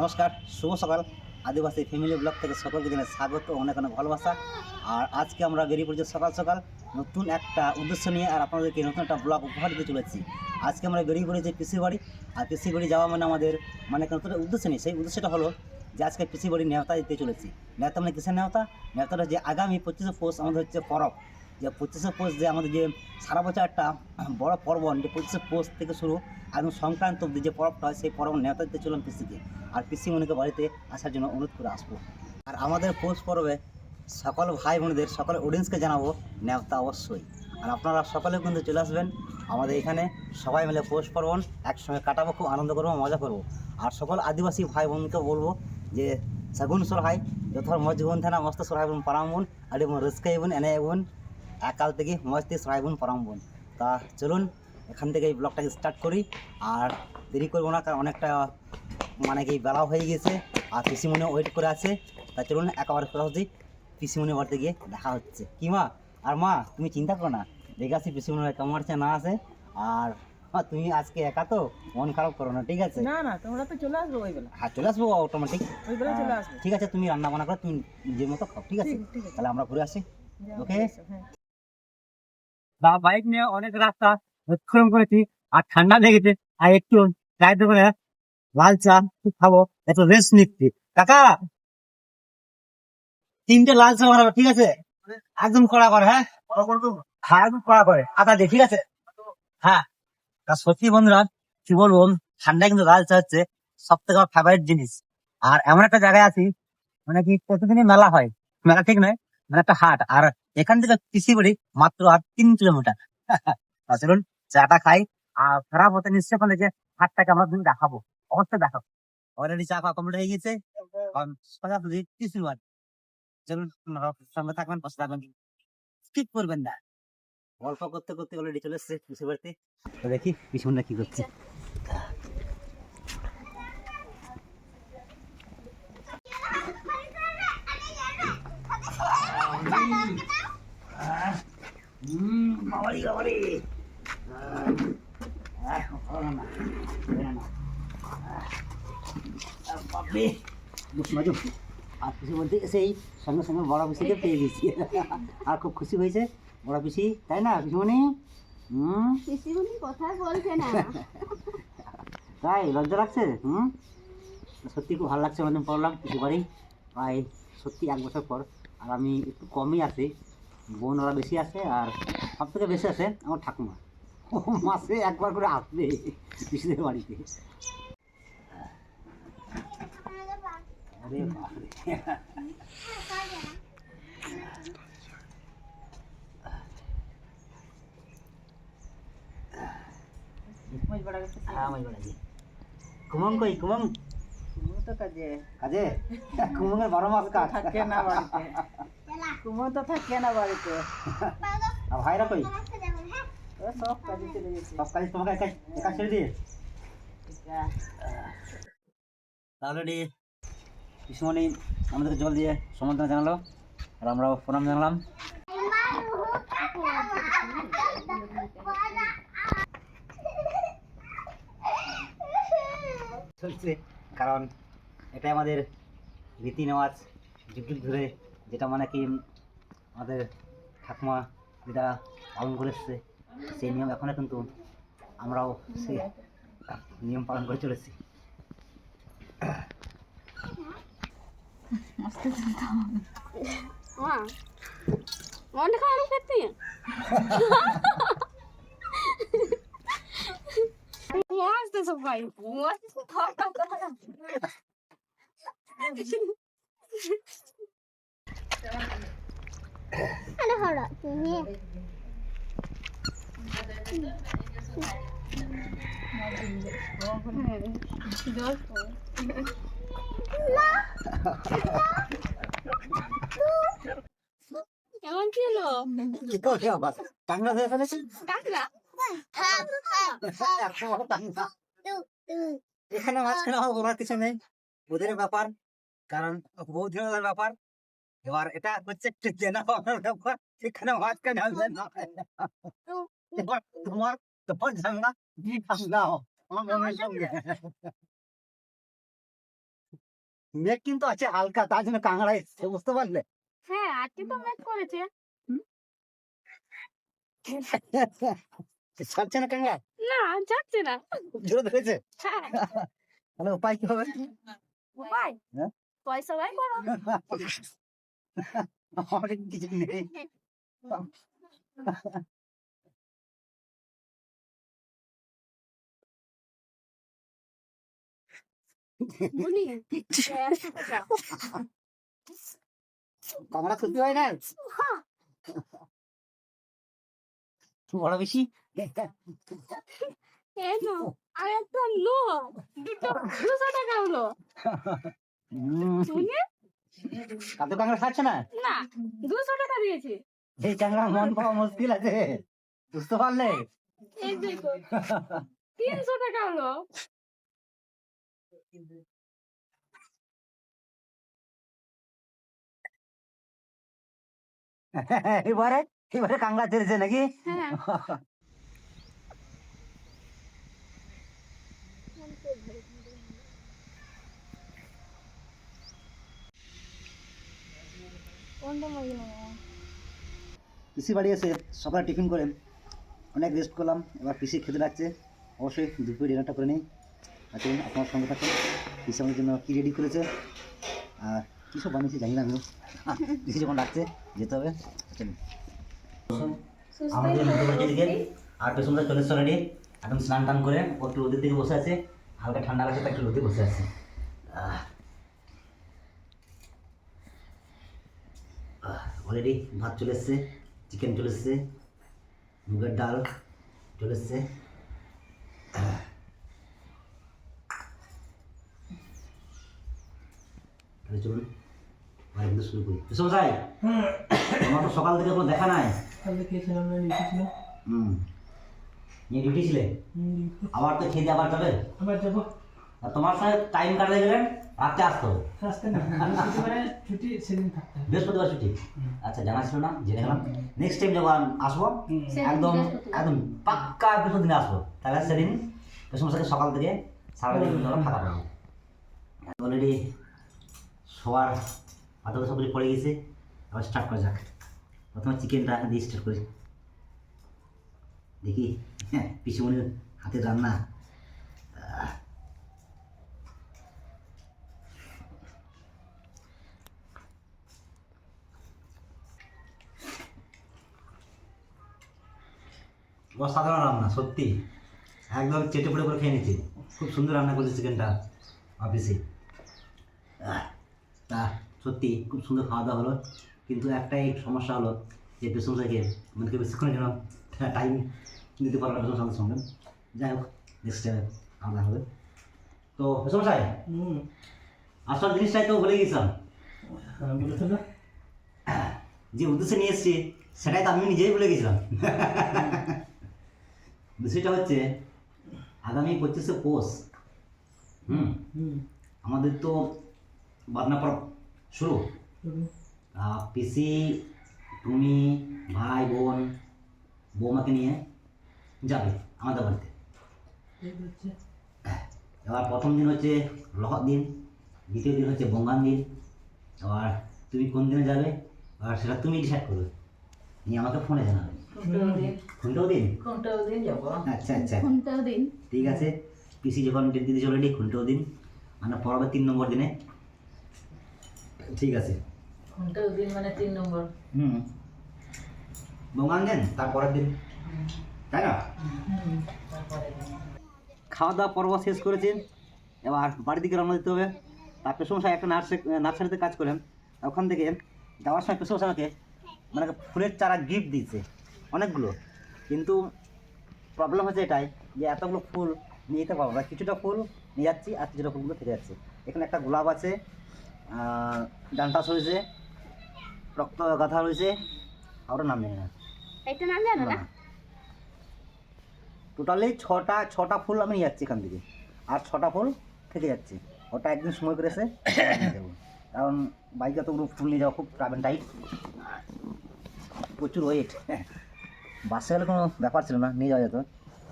নমস্কার, শুভ সকাল। আদিবাসী family blog থেকে সকলকে জানাই স্বাগত, অনেক অনেক ভালোবাসা। আর আজকে আমরা বেরিয়ে পড়েছি সকাল সকাল। নতুন একটা উদ্দেশ্য নিয়ে আর আপনাদেরকে নতুন একটা ব্লগ উপহার দিতে চলেছি। আজকে আমরা বেরিয়ে পড়েছি পিসির বাড়ি আর পিসির বাড়ি যাওয়া মানে আমাদের মানে নতুন উদ্দেশ্য নেই। সেই উদ্দেশ্যটা হলো যে আজকে পিসির বাড়ি নেওতা দিতে চলেছি। নেওতা মানে কিসের নেওতা নেওতাটা যে আগামী পঁচিশে পৌষ আমাদের হচ্ছে পরব। যে পঁচিশে পৌষ যে আমাদের যে সারা বছর একটা বড় পর্বণ যে পঁচিশে পৌষ থেকে শুরু একদম সংক্রান্ত অব্দি যে পরবটা হয়, সেই পরব নেওতা দিতে চললাম পিসিকে। আর পিসি মনিকে বাড়িতে আসার জন্য অনুরোধ করে আসব। আর আমাদের পৌষ পর্বে সকল ভাই বোনদের, সকল অডিয়েন্সকে জানাব নেওতা অবশ্যই। আর আপনারা সকলে কিন্তু চলে আসবেন। আমাদের এখানে সবাই মিলে পৌষ পার্বণ একসঙ্গে কাটাবো, খুব আনন্দ করব, মজা করব। আর সকল আদিবাসী ভাই বোনকে বলব যে, সাগুন সরহাই যত মজ বোন থানা, মস্ত সরহাই বোন, পারাম বোন আদি বোন রস্কাই বোন এনে বোন একাল থেকে মস্তি সরহাই বোন পারাম বোন তা চলুন এখান থেকে এই ব্লগটাকে স্টার্ট করি। আর দেরি করব না কারণ অনেকটা মানে কি বেলা হয়ে গেছে আর পিসিমনি ওয়েট করে আছে। তা চলুন একেবারে সহজেই পিসিমনি বাড়িতে গিয়ে দেখা হচ্ছে। কি মা? আর মা তুমি চিন্তা করো না দেখে আসি পিসিমনি কেমন আছে না আছে। আর তুমি আজকে একা তো মন খারাপ করো না ঠিক আছে? না না তোমরা তো চলে আসবে ওই বেলা। হ্যাঁ চলে আসব অটোমেটিক ওই বেলা চলে আসবে। ঠিক আছে তুমি রান্না বান্না করো তুমি নিজের মতো খাও ঠিক আছে? তাহলে আমরা ঘুরে আসি। ওকে। বা বাইক নিয়ে অনেক রাস্তা অতিক্রম করেছি আর ঠান্ডা লেগেছে আর একটু চায়ের দোকানে লাল চা খাব একটু রেস্ট নিচ্ছি। কাকা তিনটে লাল চা বানাবো ঠিক আছে? একদম কড়া করে হ্যাঁ? হ্যাঁ একদম কড়া করে। আদা দিয়ে ঠিক আছে? হ্যাঁ। তা সত্যি বন্ধুরা কি বলব ঠান্ডায় কিন্তু লাল চা হচ্ছে সব থেকে আমার ফেভারিট জিনিস। আর এমন একটা জায়গায় আছি মানে কি প্রতিদিনই মেলা হয়। মেলা ঠিক নয় মানে একটা হাট। আর এখান থেকে কৃষি বাড়ি মাত্র আর তিন কিলোমিটার। চলুন, চাটা খাই। আর খারাপ হতে নিশ্চয় পারলে যে হাটটাকে আমরা তুমি দেখাবো। অবশ্যই দেখাবো। অলরেডি চা খাওয়া কমপ্লিট হয়ে গেছে কৃষি চলুন সঙ্গে থাকবেন থাকবেন। স্কিপ করবেন না। গল্প করতে করতে অলরেডি চলে এসছে পিসি বাড়িতে। দেখি পিছনটা কি করছে। বাবারি বাবারি আর পিসি বলতে এসেই সঙ্গে সঙ্গে বড় পিসিকে পেয়ে গেছি। আর খুব খুশি হয়েছে বড় পিসি তাই না পিসিমণি হুম? পিসিমণি কথা বলছে না। তাই লজ্জা লাগছে? হুম? সত্যি খুব ভালো লাগছে অনেকদিন পড়লাম পিসি বাড়ি প্রায় সত্যি এক বছর পর আর আমি একটু কমই আসি বোন ওরা বেশি আসে আর সব থেকে বেশি আসে আমার ঠাকুমা। ও মাসে একবার করে আসবে পিসিদের বাড়িতে। আরে বাপরে। হ্যাঁ আমি কুমং কুমং তো কাজে। কাজে? কুমঙ্গের বারো মাস কাজ। থাকে না বাড়িতে। কুমো তো থাকে না বাড়িতে। আর ভাইরা কই? সব কাজে চলে গেছে। সব কাজ তোমাকে একা একা ছেড়ে দিয়ে? তাহলে রে পিসমণি আমাদেরকে জল দিয়ে সমর্থন জানালো আর আমরাও প্রণাম জানালাম। চলছে কারণ এটাই আমাদের রীতি নেওয়াজ যুগ যুগ ধরে যেটা মানে কি আমাদের ঠাকুমা যেটা পালন করে এসছে সেই নিয়ম এখনও কিন্তু আমরাও সেই নিয়ম পালন করে চলেছি। মা মন খারাপ করতে মস্ত সবাই মস্ত আরে হড়া তুমি এখানে মাঝখানে বলার কিছু নেই ওদের ব্যাপার কারণ বৌদ্ধদের ব্যাপার এবার এটা হচ্ছে একটু জেনা পাওয়ার ব্যাপার এখানে মাঝখানে আসবে না তোমার তোমার ঝামেলা কি ঠান্ডা আমার মনের সঙ্গে মেঘ কিন্তু আছে হালকা তার জন্য কাঁকড়া এসছে বুঝতে পারলে হ্যাঁ আজকে তো ম্যাচ করেছে ছাড়ছে না কাঁকড়া না যাচ্ছে না জোরে ধরেছে তাহলে উপায় কি হবে উপায়? পয়সা ব্যয় করো আমার কিছু নেই টাকা কাঁকড়া সত্যি হয় না? বড় বেশি। আর একটা লো দুটো দুশো টাকা হলো। উম, কাঁকড়া ছাড়ছে না? না দুশো টাকা দিয়েছি। এই কাঁকড়া মন পাওয়া মুশকিল আছে। বুঝতে পারলে? তিনশো টাকা হলো। এবারে এবারে কাঁকড়া ছেড়েছে নাকি? হ্যাঁ। পিসি বাড়ি এসে সকালে টিফিন করে অনেক রেস্ট করলাম এবার পিসি খেতে লাগছে অবশ্যই দুপুরে ডিনারটা করে নিই। আচ্ছা আপনার সঙ্গে থাকুন। পিসি আমার জন্য কী রেডি করেছে? আর কী সব বানিয়েছে জানি না পিসি যখন ডাকছে যেতে হবে। চলুন আমাদের দিকে আর পেছনটা চলে এসছে অলরেডি একদম স্নান টান করে একটু রোদের দিকে বসে আছে। হালকা ঠান্ডা লাগছে তাই একটু রোদে বসে আছে। অলরেডি ভাত চলে এসছে চিকেন চলে এসছে মুগের ডাল চলে এসছে। তাহলে চলুন এবার কিন্তু শুরু করি। ভাই তোমার তো সকাল থেকে কোনো দেখা নাই। কালকে খেয়েছিলাম না ডিউটি ছিল। হুম। নিয়ে ডিউটি ছিলে? আবার তো খেয়ে দিয়ে আবার যাবে? আবার যাব। আর তোমার সঙ্গে টাইম কাটাতে গেলেন? রাত্রে আসতো? আসতে না ছুটি সেদিন থাকতে বৃহস্পতিবার ছুটি? আচ্ছা জানা ছিল না জেনে গেলাম। নেক্সট টাইম যখন আসব একদম একদম পাক্কা বৃহস্পতি দিনে আসব। তাহলে সেদিন সাথে সকাল থেকে সারাদিন ধরো ফাঁকা পাবো অলরেডি সবার সব কিছু পড়ে গেছে আবার স্টার্ট করা যাক। প্রথমে চিকেনটা দিয়ে স্টার্ট করি। দেখি হ্যাঁ পিসিমণির হাতে রান্না। অসাধারণ রান্না, সত্যি। একদম চেটে পুটে করে খেয়ে নিচ্ছি। খুব সুন্দর রান্না করেছে চিকেনটা অফিসে। সত্যি খুব সুন্দর খাওয়া দাওয়া হলো। কিন্তু একটাই সমস্যা হলো যে পেছন থেকে আমাদেরকে বেশিক্ষণের জন্য টাইম দিতে পারল পেছন সাথে সঙ্গে। যাই হোক নেক্সট টাইমে আলাদা হবে। তো পেছন সাহেব আসল জিনিসটাই তো ভুলে গেছিলাম যে উদ্দেশ্যে নিয়ে এসেছি সেটাই তো আমি নিজেই ভুলে গেছিলাম বিষয়টা হচ্ছে আগামী পঁচিশে পৌষ হুম? আমাদের তো বাদনা পরব শুরু। পিসি তুমি ভাই বোন বৌমাকে নিয়ে যাবে আমাদের বাড়িতে। এবার প্রথম দিন হচ্ছে লহর দিন দ্বিতীয় দিন হচ্ছে বঙ্গান দিন। এবার তুমি কোন দিনে যাবে? আর সেটা তুমি ডিসাইড করবে। নিয়ে আমাকে ফোনে জানাবে। খুনটাও দিন। কোনটাও দিন? যাব। আচ্ছা আচ্ছা। কোনটাও দিন। ঠিক আছে। পিসি যখন ডেট দিতে চলে রেডি খুনটাও দিন। মানে পরবে তিন নম্বর দিনে। ঠিক আছে। দিন মানে তিন নম্বর। হুম। তারপরের দিন। তাই না? হুম, তারপরে দিন। খাওয়া দাওয়া পর্ব শেষ করেছেন এবার বাড়ির দিকে রওনা দিতে হবে। তার পেশমশাই একটা নার্সারি নার্সারিতে কাজ করেন। ওখান থেকে যাওয়ার সময় পেশমশাই আমাকে মানে ফুলের চারা গিফট দিয়েছে অনেকগুলো। কিন্তু প্রবলেম হচ্ছে এটাই যে এতগুলো ফুল নিয়ে যেতে পারব না। কিছুটা ফুল নিয়ে যাচ্ছি আর কিছুটা ফুলগুলো থেকে যাচ্ছে। এখানে একটা গোলাপ আছে ডান্টাস হয়েছে রক্ত গাঁথা হয়েছে আর নাম নেই না। একটা নাম জানো না? টোটালি ছটা ছটা ফুল আমি নিয়ে যাচ্ছি এখান থেকে। আর ছটা ফুল থেকে যাচ্ছে। ওটা একদিন সময় করে এসে কারণ বাইকে তো গ্রুপ ফুল নিয়ে যাওয়া খুব ট্রাভেল টাইট প্রচুর ওয়েট বাসে গেলে কোনো ব্যাপার ছিল না নিয়ে যাওয়া যেত।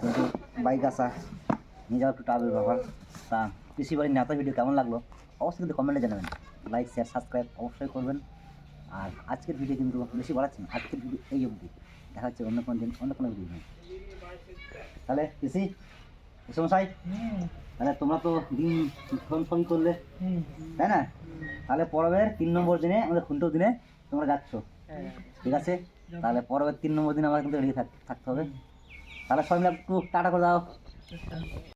কিন্তু বাইক আসা নিয়ে যাওয়া একটু ট্রাভেল ব্যাপার। তা পিসি বাড়ির নেতা ভিডিও কেমন লাগল? অবশ্যই কিন্তু কমেন্টে জানাবেন। লাইক শেয়ার সাবস্ক্রাইব অবশ্যই করবেন। আর আজকের ভিডিও কিন্তু বেশি বাড়াচ্ছি না। আজকের ভিডিও এই অবধি। দেখা হচ্ছে অন্য কোনো দিন, অন্য কোনো ভিডিও নেই তাহলে, পিসি মশাই তাহলে তোমরা তো দিন ফোন ফোন করলে। তাই না? তাহলে পরবের তিন নম্বর দিনে, আমাদের খুনটো দিনে তোমরা যাচ্ছ। ঠিক আছে? তাহলে পরবের তিন নম্বর দিনে আমাদের কিন্তু রেডি থাকতে হবে। তাহলে সবাই মিলে একটু টাটা করে দাও।